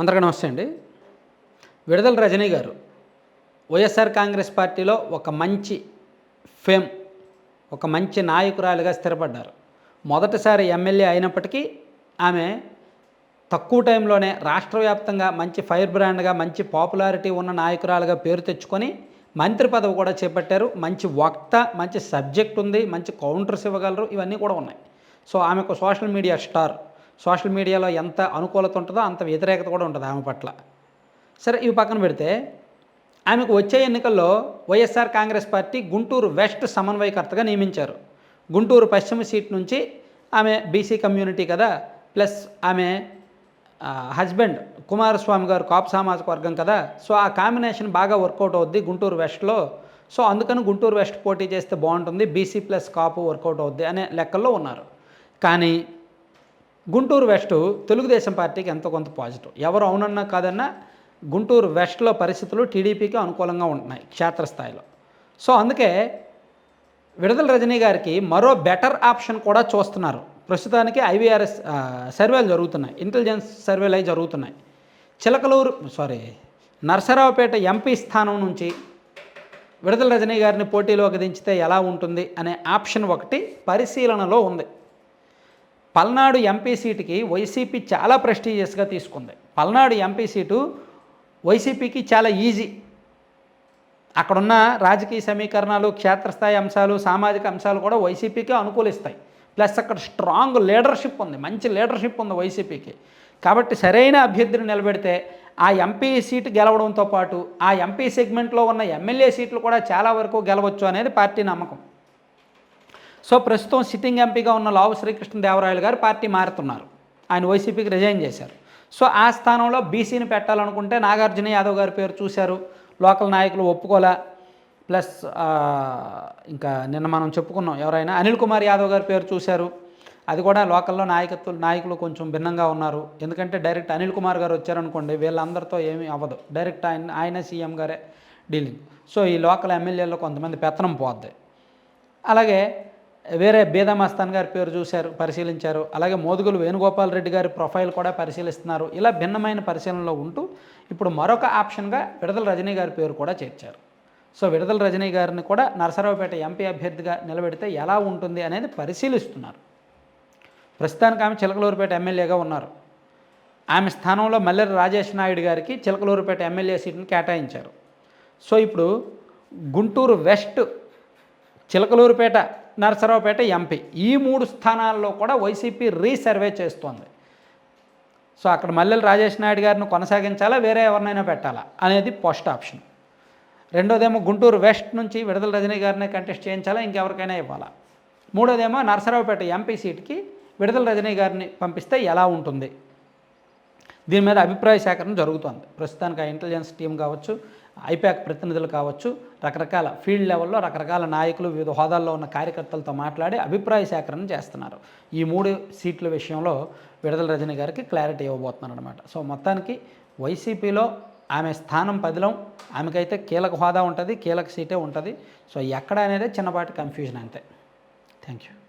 అందరికీ నమస్తే అండి. విడుదల రజనీ గారు వైఎస్ఆర్ కాంగ్రెస్ పార్టీలో ఒక మంచి ఫేమ్ ఒక మంచి నాయకురాలిగా స్థిరపడ్డారు. మొదటిసారి ఎమ్మెల్యే అయినప్పటికీ ఆమె తక్కువ టైంలోనే రాష్ట్ర వ్యాప్తంగా మంచి ఫైర్ బ్రాండ్గా మంచి పాపులారిటీ ఉన్న నాయకురాలుగా పేరు తెచ్చుకొని మంత్రి పదవి కూడా చేపట్టారు. మంచి వక్త మంచి సబ్జెక్ట్ ఉంది మంచి కౌంటర్స్ ఇవ్వగలరు. ఇవన్నీ కూడా ఉన్నాయి. సో ఆమె ఒక సోషల్ మీడియా స్టార్. సోషల్ మీడియాలో ఎంత అనుకూలత ఉంటుందో అంత వ్యతిరేకత కూడా ఉంటుంది ఆమె పట్ల. సరే ఇవి పక్కన పెడితే ఆమెకు వచ్చే ఎన్నికల్లో వైఎస్ఆర్ కాంగ్రెస్ పార్టీ గుంటూరు వెస్ట్ సమన్వయకర్తగా నియమించారు. గుంటూరు పశ్చిమ సీట్ నుంచి ఆమె బీసీ కమ్యూనిటీ కదా ప్లస్ ఆమె హస్బెండ్ కుమారస్వామి గారు కాపు సామాజిక వర్గం కదా సో ఆ కాంబినేషన్ బాగా వర్కౌట్ అవుద్ది గుంటూరు వెస్ట్లో. సో అందుకని గుంటూరు వెస్ట్ పోటీ చేస్తే బాగుంటుంది బీసీ ప్లస్ కాపు వర్కౌట్ అవుద్ది అనే లెక్కల్లో ఉన్నారు. కానీ గుంటూరు వెస్ట్ తెలుగుదేశం పార్టీకి ఎంతో కొంత పాజిటివ్. ఎవరు అవునన్నా కాదన్నా గుంటూరు వెస్ట్లో పరిస్థితులు టీడీపీకి అనుకూలంగా ఉంటున్నాయి క్షేత్రస్థాయిలో. సో అందుకే విడుదల రజనీ గారికి మరో బెటర్ ఆప్షన్ కూడా చూస్తున్నారు. ప్రస్తుతానికి ఐవీఆర్ఎస్ సర్వేలు జరుగుతున్నాయి. ఇంటెలిజెన్స్ సర్వేలు అవి జరుగుతున్నాయి. చిలకలూరు సారీ నర్సరావుపేట ఎంపీ స్థానం నుంచి విడుదల రజనీ గారిని పోటీలోకి దించితే ఎలా ఉంటుంది అనే ఆప్షన్ ఒకటి పరిశీలనలో ఉంది. పల్నాడు ఎంపీ సీటుకి వైసీపీ చాలా ప్రెస్టీజియస్గా తీసుకుంది. పల్నాడు ఎంపీ సీటు వైసీపీకి చాలా ఈజీ. అక్కడున్న రాజకీయ సమీకరణాలు క్షేత్రస్థాయి అంశాలు సామాజిక అంశాలు కూడా వైసీపీకి అనుకూలిస్తాయి. ప్లస్ అక్కడ స్ట్రాంగ్ లీడర్షిప్ ఉంది. మంచి లీడర్షిప్ ఉంది వైసీపీకి. కాబట్టి సరైన అభ్యర్థిని నిలబెడితే ఆ ఎంపీ సీటు గెలవడంతో పాటు ఆ ఎంపీ సెగ్మెంట్లో ఉన్న ఎమ్మెల్యే సీట్లు కూడా చాలా వరకు గెలవచ్చు అనేది పార్టీ నమ్మకం. సో ప్రస్తుతం సిట్టింగ్ ఎంపీగా ఉన్న లావు శ్రీకృష్ణదేవరాయలు గారు పార్టీ మారుతున్నారు. ఆయన వైసీపీకి రిజైన్ చేశారు. సో ఆ స్థానంలో బీసీని పెట్టాలనుకుంటే నాగార్జున యాదవ్ గారి పేరు చూశారు. లోకల్ నాయకులు ఒప్పుకోలే. ప్లస్ ఇంకా నిన్న మనం చెప్పుకున్నాం ఎవరైనా అనిల్ కుమార్ యాదవ్ గారి పేరు చూశారు. అది కూడా లోకల్లో నాయకత్వం నాయకులు కొంచెం భిన్నంగా ఉన్నారు. ఎందుకంటే డైరెక్ట్ అనిల్ కుమార్ గారు వచ్చారనుకోండి వీళ్ళందరితో ఏమీ అవ్వదు. డైరెక్ట్ ఆయన ఆయన సీఎం గారే డీలింగ్. సో ఈ లోకల్ ఎమ్మెల్యేలో కొంతమంది పెత్తనం పోద్ది. అలాగే వేరే బేదమస్తాన్ గారి పేరు చూశారు పరిశీలించారు. అలాగే మోదుగులు వేణుగోపాల్ రెడ్డి గారి ప్రొఫైల్ కూడా పరిశీలిస్తున్నారు. ఇలా భిన్నమైన పరిశీలనలో ఉంటూ ఇప్పుడు మరొక ఆప్షన్గా విడుదల రజనీ గారి పేరు కూడా చేర్చారు. సో విడుదల రజనీ గారిని కూడా నరసరావుపేట ఎంపీ అభ్యర్థిగా నిలబెడితే ఎలా ఉంటుంది అనేది పరిశీలిస్తున్నారు. ప్రస్తుతానికి ఆమె చిలకలూరుపేట ఎమ్మెల్యేగా ఉన్నారు. ఆమె స్థానంలో మల్లెల రాజేష్ నాయుడు గారికి చిలకలూరుపేట ఎమ్మెల్యే సీటును కేటాయించారు. సో ఇప్పుడు గుంటూరు వెస్ట్ చిలకలూరుపేట నరసరావుపేట ఎంపీ. ఈ మూడు స్థానాల్లో కూడా వైసీపీ రీసర్వే చేస్తోంది. సో అక్కడ మల్లెల రాజేష్ నాయుడు గారిని కొనసాగించాలా వేరే ఎవరినైనా పెట్టాలా అనేది ఫస్ట్ ఆప్షన్. రెండోదేమో గుంటూరు వెస్ట్ నుంచి విడుదల రజనీ గారిని కంటెస్ట్ చేయించాలా ఇంకెవరికైనా ఇవ్వాలా? మూడోదేమో నరసరావుపేట ఎంపీ సీట్కి విడుదల రజనీ గారిని పంపిస్తే ఎలా ఉంటుంది? దీని మీద అభిప్రాయ సేకరణ జరుగుతోంది. ప్రస్తుతానికి ఆ ఇంటెలిజెన్స్ టీం కావచ్చు ఐపాక్ ప్రతినిధులు కావచ్చు రకరకాల ఫీల్డ్ లెవెల్లో రకరకాల నాయకులు వివిధ హోదాల్లో ఉన్న కార్యకర్తలతో మాట్లాడి అభిప్రాయ సేకరణ చేస్తున్నారు. ఈ మూడు సీట్ల విషయంలో విడుదల రజని గారికి క్లారిటీ ఇవ్వబోతున్నారు అనమాట సో మొత్తానికి వైసీపీలో ఆమె స్థానం పదిలం ఆమెకైతే కీలక హోదా ఉంటుంది కీలక సీటే ఉంటుంది. సో ఎక్కడ అనేది చిన్నపాటి కన్ఫ్యూజన్ అంతే. Thank you.